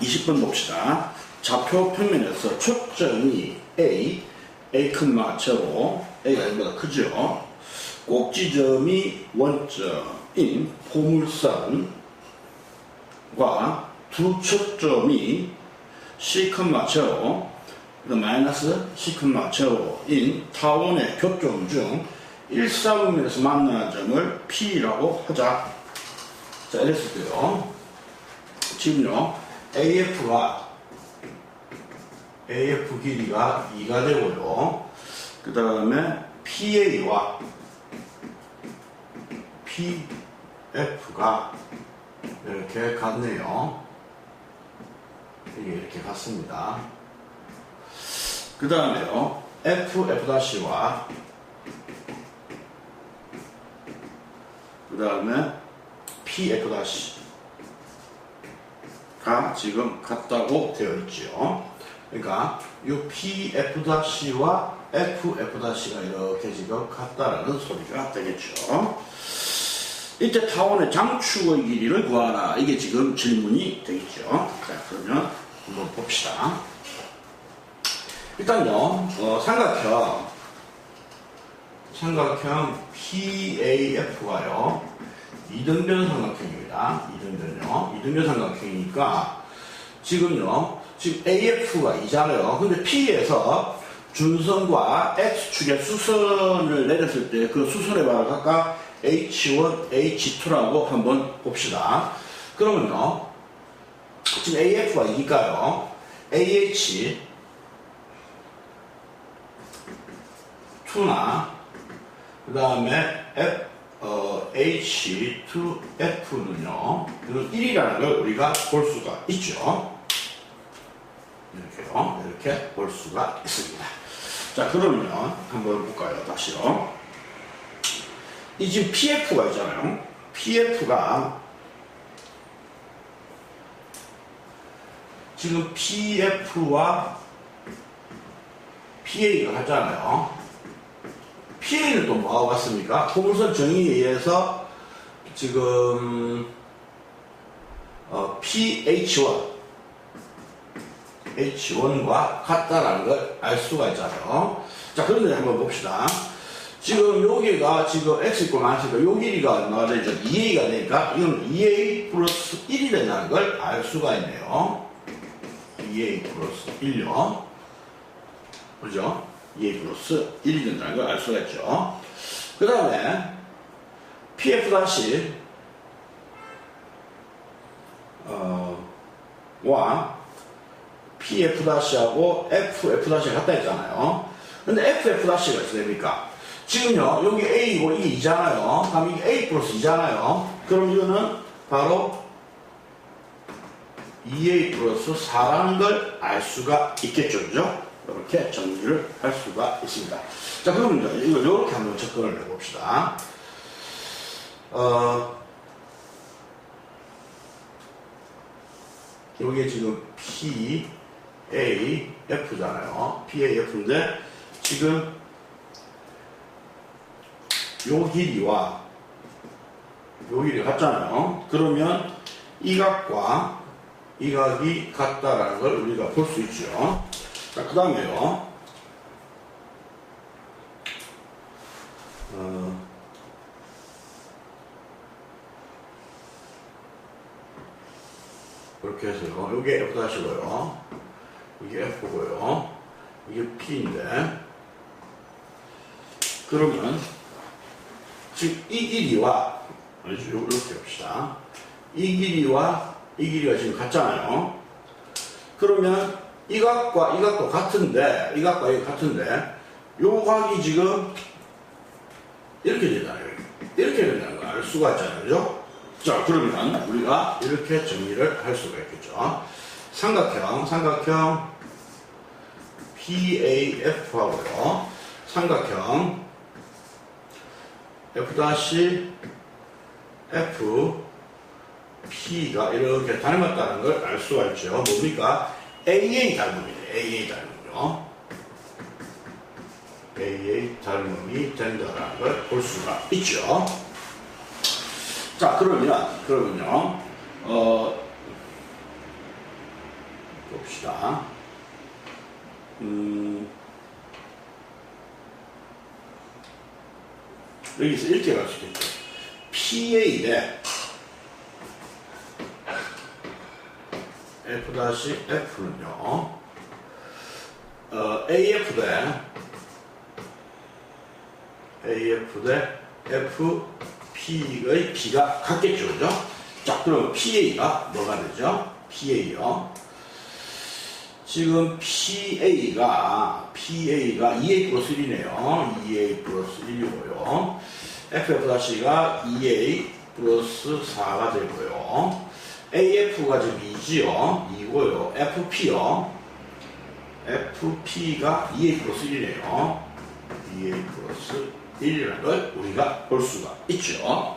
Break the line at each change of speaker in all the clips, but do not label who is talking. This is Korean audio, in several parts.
20번 봅시다. 좌표 평면에서 초점이 A, A 큰 마체로 A가 1보다 크죠. 꼭지점이 원점인 포물선과 두 초점이 C 큰 마체로 그 마이너스 C 큰 마체로인 타원의 교점 중 1, 4분면에서 만나는 점을 P라고 하자. 자, 이랬을 때요. 지금요, AF가, AF 길이가 2가 되고요. 그 다음에 PA와 PF가 이렇게. 이게 이렇게 같습니다. 그 다음에요, F, F-와 그 다음에 PF- 가 지금 같다고 되어 있죠. 그러니까 이 PF-와 FF-가 이렇게 지금 같다라는 소리가 되겠죠. 이때 타원의 장축의 길이를 구하라. 이게 지금 질문이 되겠죠. 자, 그러면 한번 봅시다. 일단요, 어, 삼각형, 삼각형 PAF가요, 이등변 삼각형입니다. 이등변요. 이등변 삼각형이니까, 지금요, 지금 AF가 2잖아요. 근데 P에서 준선과 X축의 수선을 내렸을 때 그 수선의 바를 각각 H1, H2라고 한번 봅시다. 그러면요, 지금 AF가 2니까요, AH, 2나, 그 다음에 어, H2F는요, 이건 1이라는 걸 우리가 볼 수가 있죠. 이렇게요. 이렇게 볼 수가 있습니다. 자, 그러면 한번 볼까요? 다시요. 이 지금 PF가 있잖아요. PF가 지금 PF와 PA가 같잖아요. PA는 또 뭐하고 같습니까? 포물선 정의에 의해서 지금 어, PH1 H1과 같다라는 걸 알 수가 있잖아요. 자, 그런데 한번 봅시다. 지금 여기가 지금 x 있고 마이너스가 요 길이가 되죠? 2a가 되니까 이건 2a 플러스 1이 된다는 걸 알 수가 있네요. 2a 플러스 1요. 그죠? 2a 플러스 1이 된다는 걸 알 수가 있죠. 그 다음에 pf 다시 어, 와 PF-하고 FF-가 같다 했잖아요. 근데 FF-가 있어야 됩니까? 지금요, 여기 A고 이게 2잖아요. 그럼 이게 A 플러스 2잖아요. 그럼 이거는 바로 2A 플러스 4라는 걸 알 수가 있겠죠. 그죠? 이렇게 정리를 할 수가 있습니다. 자, 그러면 이거 이렇게 한번 접근을 해봅시다. 어, 여기에 지금 P, A, F잖아요. P, A, F인데, 지금, 요 길이와 요 길이가 같잖아요. 그러면 이 각과 이 각이 같다라는 걸 우리가 볼 수 있죠. 자, 그 다음에요. 어, 이렇게 해서요. 이게 F 다시고요. 이게 F고요. 이게 P인데. 그러면, 지금 이 길이와. 이렇게 합시다. 이 길이와 이 길이가 지금 같잖아요. 그러면 이 각과 이 각도 같은데, 이 각과 이 같은데, 요 각이 지금 이렇게 되잖아요. 이렇게 된다는 걸 알 수가 있잖아요. 그죠? 자, 그러면 우리가 이렇게 정리를 할 수가 있겠죠. 삼각형, 삼각형 PAF하고요. 삼각형 F' F P가 이렇게 닮았다는 걸 알 수가 있죠. 뭡니까? AA 닮음이네. AA 닮음이요. AA 닮음이 된다는 걸 볼 수가 있죠. 자, 그러면, 그러면요, 어, 봅시다. 음, 여기서 이렇게 갈수 있겠죠. PA 대 F-F는요, 어, AF 대 AF 대 FP의 B가 같겠죠, 그죠? 자, 그럼 PA가 뭐가 되죠? PA요. 지금 PA가, PA가 2A 플러스 1이네요. 2A 플러스 1이고요. FF-가 2A 플러스 4가 되고요. AF가 지금 2지요. 2고요. FP요. FP가 2A 플러스 1이네요. 2A 플러스 1이라는 걸 우리가 볼 수가 있죠.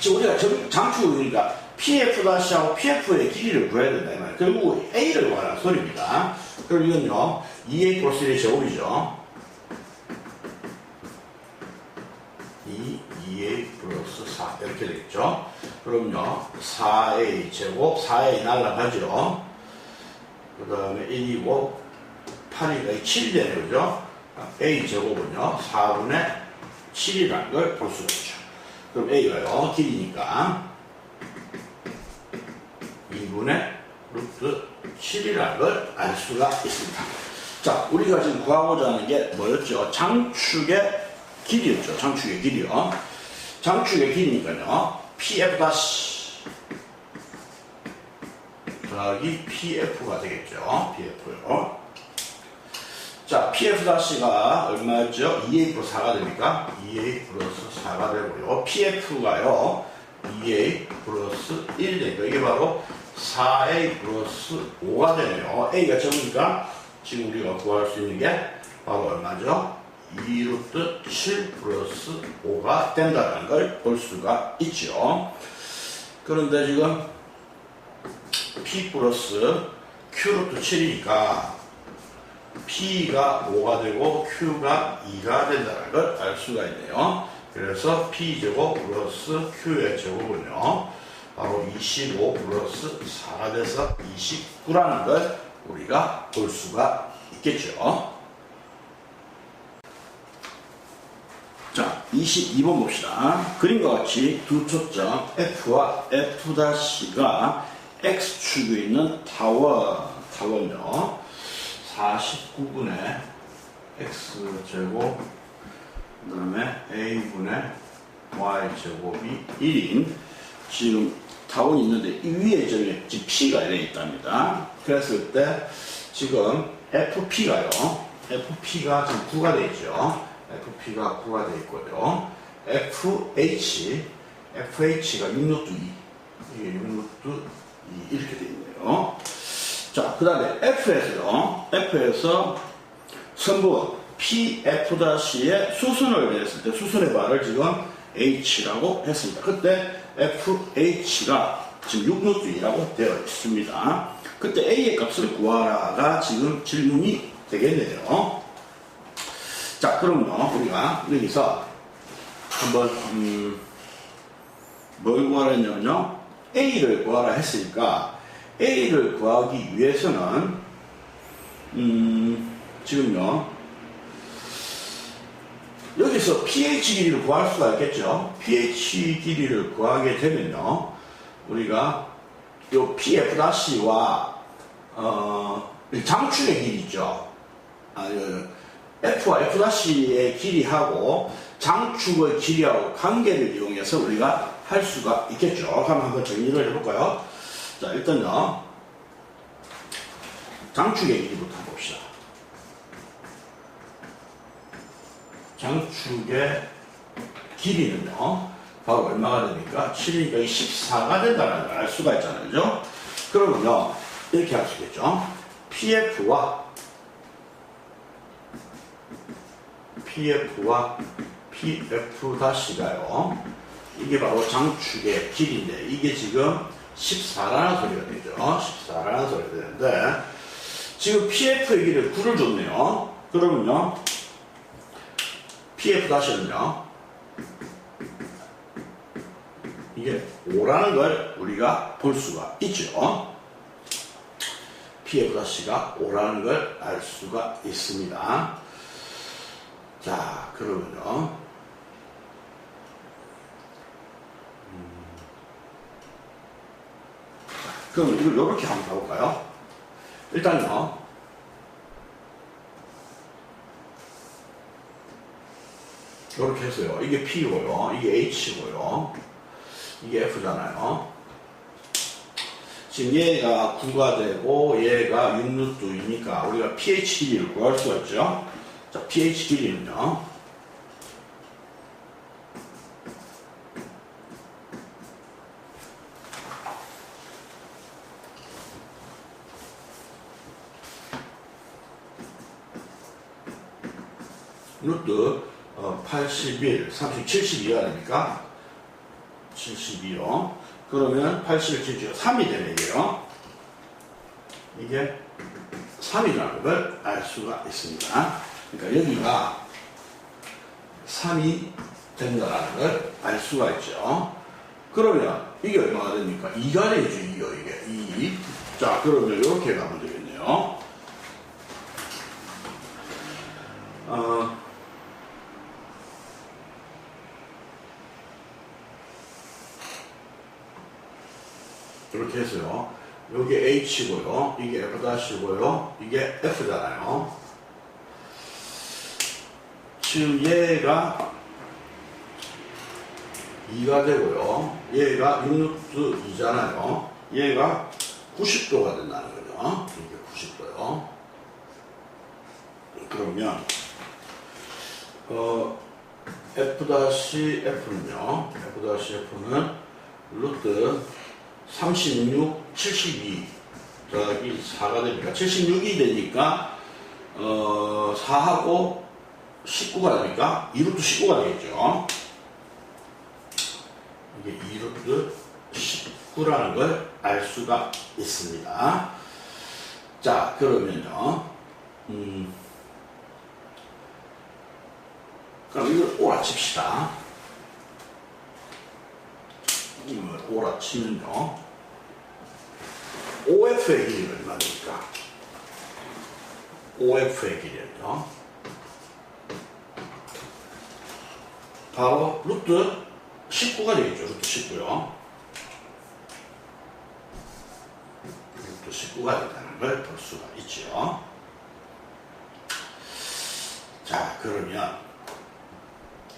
지금 우리가 정- 장축이니까 PF-하고 PF의 길이를 구해야 된다. 이 말이에요. 결국 A를 구하라는 소리입니다. 그럼 이건요, 2A 플러스 1의 제곱이죠. 2, 2A 플러스 4 이렇게 되겠죠. 그럼요, 4A 제곱, 4A 날라가죠. 그 다음에 1이고 8이가 7이 되네요. 그죠? A 제곱은요, 4분의 7이라는 걸 볼 수가 있죠. 그럼 A가요, 길이니까 2분의 루트 7이라는 걸 알 수가 있습니다. 자, 우리가 지금 구하고자 하는 게 뭐였죠? 장축의 길이였죠. 장축의 길이요. 장축의 길이니까요. PF 다시 더하기 PF가 되겠죠. PF요. 자, PF 다시가 얼마였죠? 2A 플러스 4가 됩니까? 2A 플러스 4가 되고요. PF가요. 2A 플러스 1 되니까 이게 바로 4A 플러스 5가 되네요. A가 적으니까 지금 우리가 구할 수 있는 게 바로 얼마죠? 2루트 7 플러스 5가 된다는 걸 볼 수가 있죠. 그런데 지금 P 플러스 Q루트 7이니까 P가 5가 되고 Q가 2가 된다는 걸 알 수가 있네요. 그래서 P제곱 플러스 Q의 제곱은요. 바로 25 플러스 4가 돼서 29라는 걸 우리가 볼 수가 있겠죠. 자, 22번 봅시다. 그림과 같이 두 초점 F와 F-가 X축에 있는 타원, 타원요. 49분의 X제곱, 그 다음에 A분의 Y제곱이 1인 지금 타원이 있는데 이 위에 저기 지금 P가 이래 있답니다. 그랬을 때 지금 FP가요. FP가 지금 9가 되어 있죠. FP가 9가 되어 있고요. FH, FH가 6루트 2. 이게 6루트 2 이렇게 되어 있네요. 자, 그 다음에 F에서요. F에서 선부 PF-의 수순을 냈을 때 수순의 발을 지금 H라고 했습니다. 그때 FH가 지금 6루트 2라고 되어 있습니다. 그때 A의 값을 구하라가 지금 질문이 되겠네요. 자, 그럼요. 우리가 여기서 한번 음, 뭘 구하라냐면요. A를 구하라 했으니까 A를 구하기 위해서는 음, 지금요. 여기서 pH 길이를 구할 수가 있겠죠. pH 길이를 구하게 되면요. 우리가 요 PF-와 어, 이 장축의 길이 있죠. 아, 요 F와 F-의 길이하고 장축의 길이하고 관계를 이용해서 우리가 할 수가 있겠죠. 그럼 한번 정리를 해볼까요? 자, 일단요. 장축의 길이부터 한번 봅시다. 장축의 길이는요. 바로 얼마가 됩니까? 7이니까 14가 된다는 걸 알 수가 있잖아요. 그죠? 그러면요. 이렇게 할 수 있겠죠. PF와 PF와 PF-가요. 이게 바로 장축의 길인데 이게 지금 14라는 소리가 되죠. 14라는 소리가 되는데 지금 PF의 길을 9를 줬네요. 그러면요. PF-는요. 이게 5라는 걸 우리가 볼 수가 있죠. Pf'가 5라는 걸 알 수가 있습니다. 자, 그러면요. 음. 그럼 이걸 이렇게 한번 가볼까요? 일단요. 이렇게 했어요. 이게 P고요. 이게 H고요. 이게 F잖아요. 지금 얘가 9가 되고 얘가 6루트이니까 우리가 pH 길이를 구할 수가 있죠. 자, pH 길이는요. 루트 어, 81, 30, 72가 되니까 72요. 그러면 81, 72, 3이 되네, 이게요. 이게 3이라는 걸 알 수가 있습니다. 그러니까 여기가 3이 된다는 걸 알 수가 있죠. 그러면 이게 얼마가 됩니까? 2가 되죠, 2요, 이게. 2. 자, 그러면 이렇게 가면 되겠네요. 어, 이렇게 해서요. 여기 H고요. 이게 F'고요. 이게 F잖아요. 지금 얘가 2가 되고요. 얘가 6루트 2잖아요. 얘가 90도가 된다는 거죠. 이게 90도요. 그러면 어, F-F는요. F-F는 루트 36, 72 더하기 4가 되니까 76이 되니까 어, 4하고 19가 되니까 2루트 19가 되겠죠. 이게 2루트 19라는 걸 알 수가 있습니다. 자, 그러면요. 음, 그럼 이걸 오라칩시다. 이걸 오라치면요. OF의 길이가 얼마입니까? OF의 길이는요. 바로 루트 19가 되겠죠. 루트 19요. 루트 19가 된다는 걸 볼 수가 있죠. 자, 그러면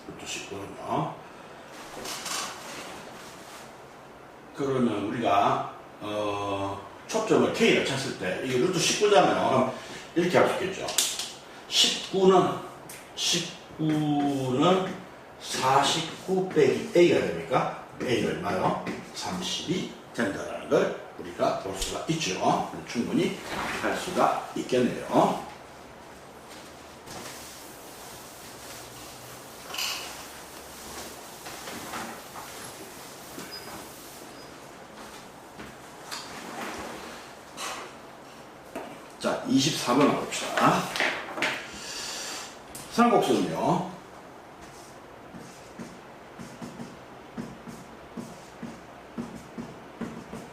루트 19는요. 그러면 우리가 어, 초점을 K를 쳤을 때 이게 루트 19잖아요. 그럼 이렇게 할 수 있겠죠. 19는 19는 49 빼기 A가 됩니까? A가 얼마요? 30이 된다는 걸 우리가 볼 수가 있죠. 충분히 할 수가 있겠네요. 자, 24번 가봅시다. 삼각곡선은요.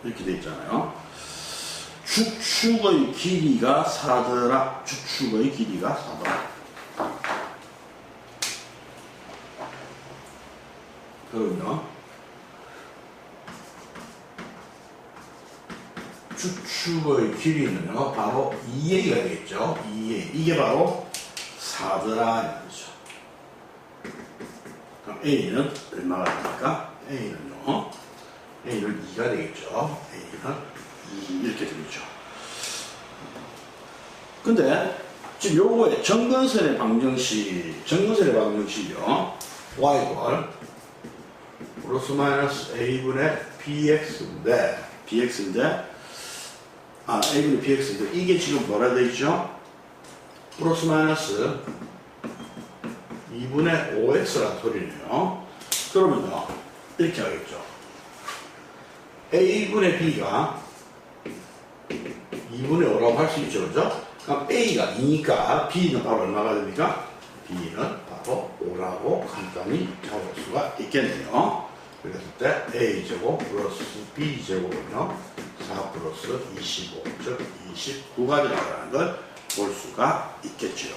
이렇게 돼 있잖아요. 주축의 길이가 4더라. 주축의 길이가 4더라. 그러면요. 주축의 길이는요, 바로 2a가 되겠죠. 2a. 이게 바로 4더라. 이거죠. 그럼 a는 얼마가 됩니까? a는요, a는 2가 되겠죠. a는 2 이렇게 되겠죠. 근데 지금 요거에 정근선의 방정식, 정근선의 방정식이요. y걸 플러스 마이너스 a분의 bx인데, bx인데, 아, a분의 bx인데, 이게 지금 뭐라 돼 있죠? 플러스 마이너스 2분의 5x란 소리네요. 그러면요, 이렇게 하겠죠. A분의 b가 2분의 5라고 할 수 있죠, 그죠? 그럼 a가 2니까 b는 바로 얼마가 됩니까? b는 바로 5라고 간단히 적을 수가 있겠네요. 그랬을 때 a제곱 플러스 b제곱은요, 4 플러스 플러스 25, 즉 29가 된다는 걸 볼 수가 있겠죠.